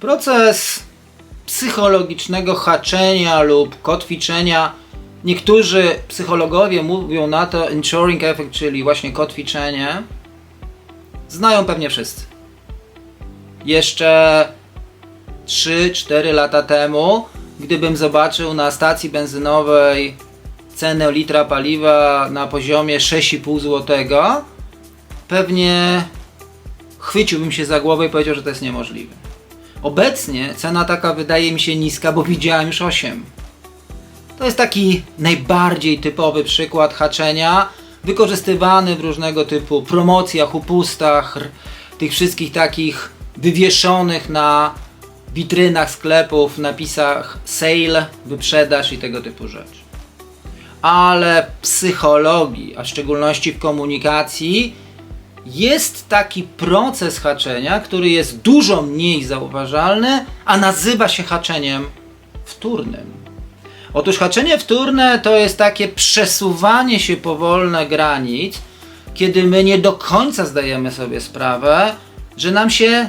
Proces psychologicznego haczenia lub kotwiczenia. Niektórzy psychologowie mówią na to ensuring effect, czyli właśnie kotwiczenie. Znają pewnie wszyscy. Jeszcze 3-4 lata temu, gdybym zobaczył na stacji benzynowej cenę litra paliwa na poziomie 6,5 zł, pewnie chwyciłbym się za głowę i powiedział, że to jest niemożliwe. Obecnie cena taka wydaje mi się niska, bo widziałem już 8. To jest taki najbardziej typowy przykład haczenia, wykorzystywany w różnego typu promocjach, upustach, tych wszystkich takich wywieszonych na witrynach sklepów, napisach sale, wyprzedaż i tego typu rzeczy. Ale psychologii, a w szczególności w komunikacji, jest taki proces haczenia, który jest dużo mniej zauważalny, a nazywa się haczeniem wtórnym. Otóż haczenie wtórne to jest takie przesuwanie się powolne granic, kiedy my nie do końca zdajemy sobie sprawę, że nam się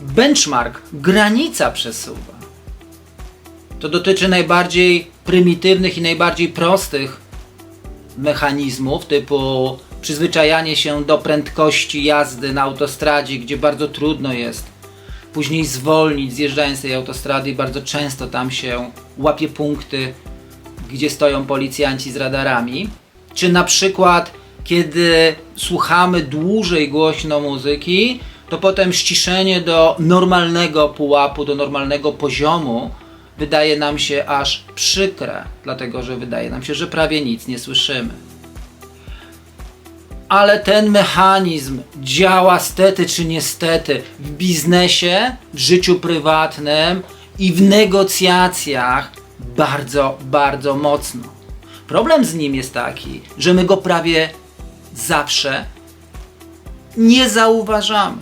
benchmark, granica przesuwa. To dotyczy najbardziej prymitywnych i najbardziej prostych mechanizmów, typu przyzwyczajanie się do prędkości jazdy na autostradzie, gdzie bardzo trudno jest później zwolnić, zjeżdżając z tej autostrady i bardzo często tam się łapie punkty, gdzie stoją policjanci z radarami. Czy na przykład, kiedy słuchamy dłużej głośno muzyki, to potem ściszenie do normalnego pułapu, do normalnego poziomu wydaje nam się aż przykre, dlatego że wydaje nam się, że prawie nic nie słyszymy ale ten mechanizm działa stety czy niestety w biznesie, w życiu prywatnym i w negocjacjach bardzo, bardzo mocno. Problem z nim jest taki, że my go prawie zawsze nie zauważamy.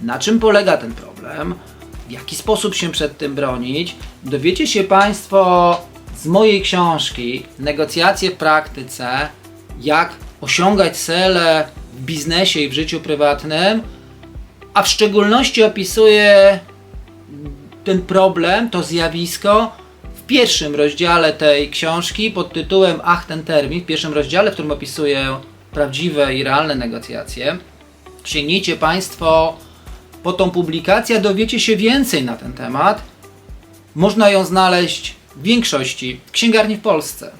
Na czym polega ten problem? W jaki sposób się przed tym bronić? Dowiecie się Państwo z mojej książki Negocjacje w praktyce, jak osiągać cele w biznesie i w życiu prywatnym, a w szczególności opisuję ten problem, to zjawisko w pierwszym rozdziale tej książki pod tytułem Ach, ten termin, w pierwszym rozdziale, w którym opisuję prawdziwe i realne negocjacje. Sięgnijcie Państwo po tą publikację, dowiecie się więcej na ten temat. Można ją znaleźć w większości księgarni w Polsce.